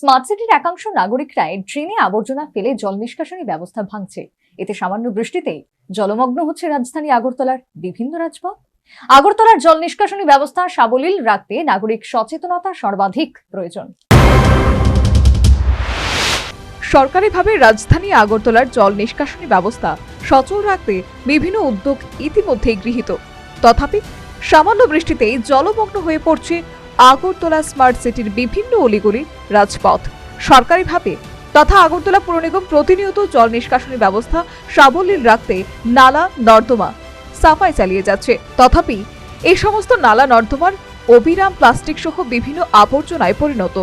Smart সিটির একাংশ নাগরিকরাই ড্রেনে আবর্জনা ফেলে জল নিষ্কাশনী ব্যবস্থা ভাঙছে। এতে সামান্য বৃষ্টিতেই জলমগ্ন হচ্ছে রাজধানী আগরতলার বিভিন্ন রাজপথ। আগরতলার জল নিষ্কাশনী ব্যবস্থা সাবলীল রাখতে নাগরিক সচেতনতা সর্বাধিক প্রয়োজন। সরকারিভাবে রাজধানী আগরতলার জল নিষ্কাশনী ব্যবস্থা সচল রাখতে বিভিন্ন উদ্যোগ ইতিমধ্যেই গৃহীত। তথাপি সামান্য বৃষ্টিতেই জলমগ্ন হয়ে পড়ছে আগরতলা স্মার্ট সিটির বিভিন্ন অলিগলি রাজপথ। সরকারিভাবে তথা আগরতলা পুর নিগম প্রতিনিয়ত জল নিষ্কাশনী ব্যবস্থা সাবলীল রাখতে নালা, নর্দমা সাফাই চালিয়ে যাচ্ছে। তথাপি এই সমস্ত নালা, নর্দমার অবিরাম প্লাস্টিক সহ বিভিন্ন আবর্জনায় পরিণত।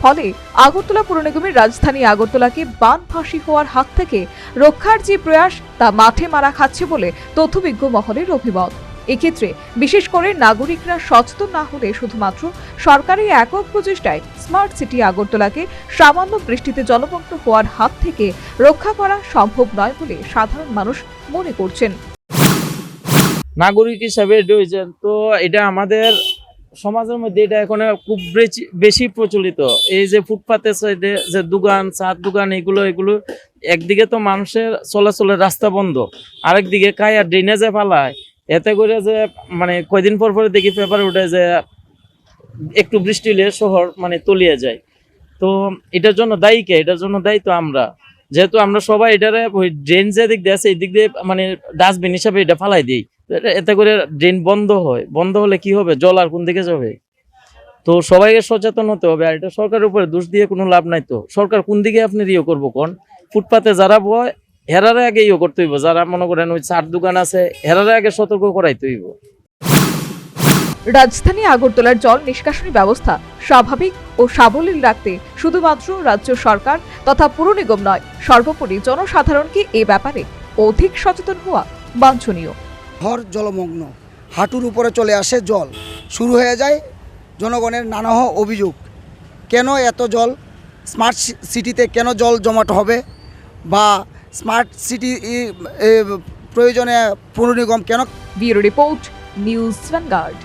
ফলে আগরতলা পুর নিগমের রাজধানী আগরতলাকে বানফাঁসি হওয়ার হাত থেকে রক্ষার যে প্রয়াস তা মাঠে মারা খাচ্ছে বলে তথ্যবিজ্ঞ মহলের অভিমত। এক্ষেত্রে বিশেষ করে নাগরিকরা সচেতন না হলে শুধুমাত্র সরকারি একক প্রচেষ্টায় স্মার্ট সিটি আগরতলাকে সামান্য বৃষ্টিতে জলমগ্ন হওয়ার হাত থেকে রক্ষা করা সম্ভব নয় বলে সাধারণ মানুষ মনে করছেন। নাগরিক হিসাবে হয়েছে তো এটা আমাদের সমাজের মধ্যে এটা এখন খুব বেশি- প্রচলিত। এই যে ফুটপাতের সাইডে যে দোকান চার দোকান, এগুলো এগুলো, একদিকে তো মানুষের চলাচলের রাস্তা বন্ধ, আরেকদিকে কায়া ড্রেনেজে ফালায়। এতে করে যে মানে কয়দিন পর পরে দেখি পেপারে উঠে যে, একটু বৃষ্টি হলে শহর মানে তলিয়ে যায়। তো এটার জন্য দায়ী কে? এটার জন্য দায়ী তো আমরা। যেহেতু আমরা সবাই এটারে ওই ড্রেন যে দিক দিয়ে আছে, এই দিক দিয়ে মানে ডাস্টবিন হিসাবে এটা ফালাই দিই। এতে করে ড্রেন বন্ধ হয়। বন্ধ হলে কি হবে? জল আর কোন দিকে যাবে? তো সবাইকে সচেতন হতে হবে। আর এটা সরকারের উপরে দোষ দিয়ে কোনো লাভ নাই তো। সরকার কোন দিকে আপনি ইয়ে করব কোন? ফুটপাতে যারা বয় হেরারে আগে ইয়ে করতে হইব যারা মনে করেন ওই চার দোকান আছে হেরারে আগে সতর্ক করাইতে হইব। রাজধানী আগরতলার জল নিষ্কাশনী ব্যবস্থা স্বাভাবিক ও সাবলীল রাখতে শুধুমাত্র রাজ্য সরকার তথা পুর নিগম নয় সর্বোপরি জনসাধারণকে এ ব্যাপারে অধিক সচেতন হওয়া বাঞ্ছনীয়। ঘর জলমগ্ন হাঁটুর উপরে চলে আসে জল শুরু হয়ে যায় জনগণের নানাহ অভিযোগ। কেন এত জল? স্মার্ট সি- সিটিতে কেন জল জমাট হবে? বা স্মার্ট সিটি প্রয়োজনে পুর নিগম কেন? Bureau report news Vanguard.